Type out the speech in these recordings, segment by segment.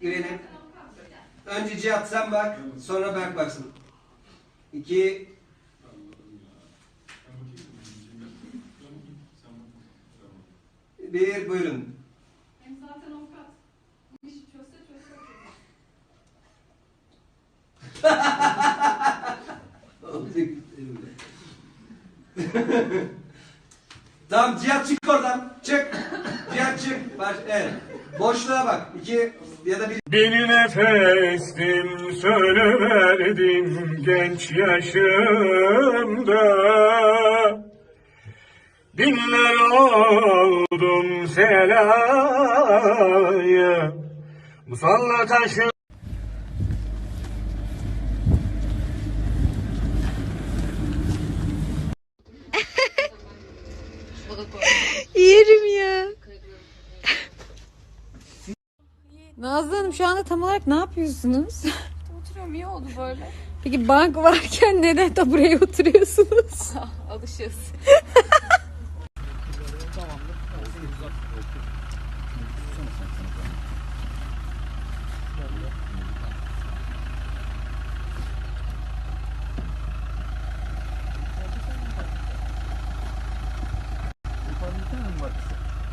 Girelim. Önce Cihat sen bak, sonra Berk baksın. İki. Bir, buyurun. Hem zaten avukat. Bu işi çözse çözse tamam Cihat çık oradan. Çık. Cihat çık. Baş, evet. Boşluğa bak. İki ya da bir. Beni nefestim söyleverdim genç yaşımda Binler oldum selaya Musalla taşı Yerim ya. Nazlı Hanım şu anda tam olarak ne yapıyorsunuz? Oturuyorum iyi oldu böyle. Peki bank varken neden de buraya oturuyorsunuz? Alışığız.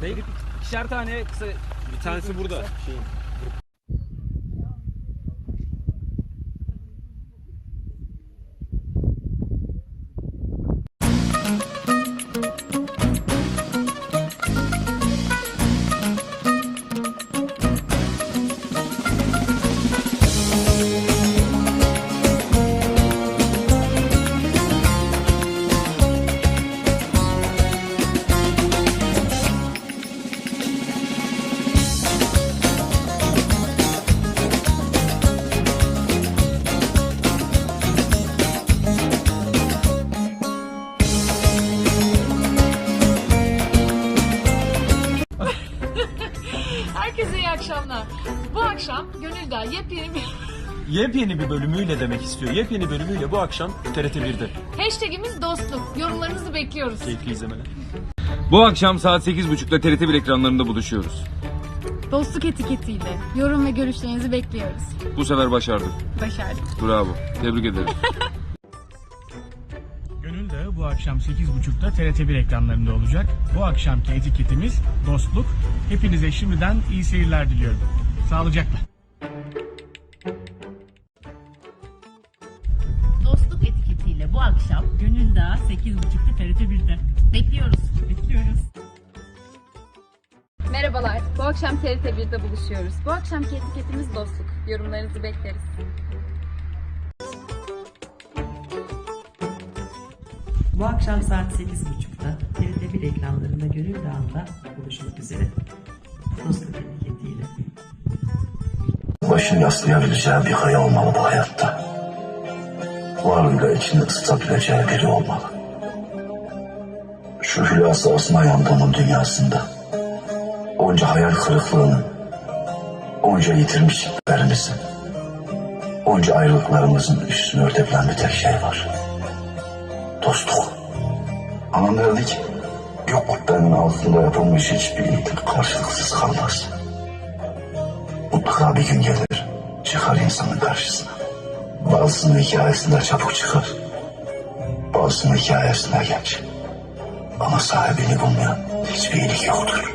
Değil. İkişer tane kısa. Bir tanesi burada. Şeyin. Herkese iyi akşamlar. Bu akşam Gönül'den yepyeni bir Yepyeni bir bölümüyle demek istiyor. Yepyeni bölümüyle bu akşam TRT 1'de. hashtagimiz dostluk. Yorumlarınızı bekliyoruz. Keyifli izlemeler. Bu akşam saat 8.30'da TRT1 ekranlarında buluşuyoruz. Dostluk etiketiyle yorum ve görüşlerinizi bekliyoruz. Bu sefer başardık. Başardık. Bravo. Tebrik ederim. Akşam 8.30'da TRT 1 ekranlarında olacak. Bu akşamki etiketimiz dostluk. Hepinize şimdiden iyi seyirler diliyorum. Sağlıcakla. Dostluk etiketiyle bu akşam Gönül Dağı 8.30'da TRT 1'de. Bekliyoruz. Bekliyoruz. Merhabalar. Bu akşam TRT 1'de buluşuyoruz. Bu akşamki etiketimiz dostluk. Yorumlarınızı bekleriz. Bu akşam saat 8.30'da TRT 1 ekranlarında Gönül Dağı'nda buluşmak üzere. Dostluk etiketiyle. Başını yaslayabileceği bir kaya olmalı bu hayatta. Varlığıyla içini ısıtabileceği biri olmalı. Şu hülasa asma yandığımın dünyasında. Onca hayal kırıklığının, onca yitirmişliklerimizin, onca ayrılıklarımızın üstünü örtebilen bir tek şey var. Dostluk. Gök kubbenin altında yapılmış hiçbir iyilik karşılıksız kalmaz. Mutlaka bir gün gelir, çıkar insanın karşısına. Bazısının hikayesinde çabuk çıkar, bazısının hikayesinde genç. Ama sahibini bulmayan hiçbir iyilik yoktur.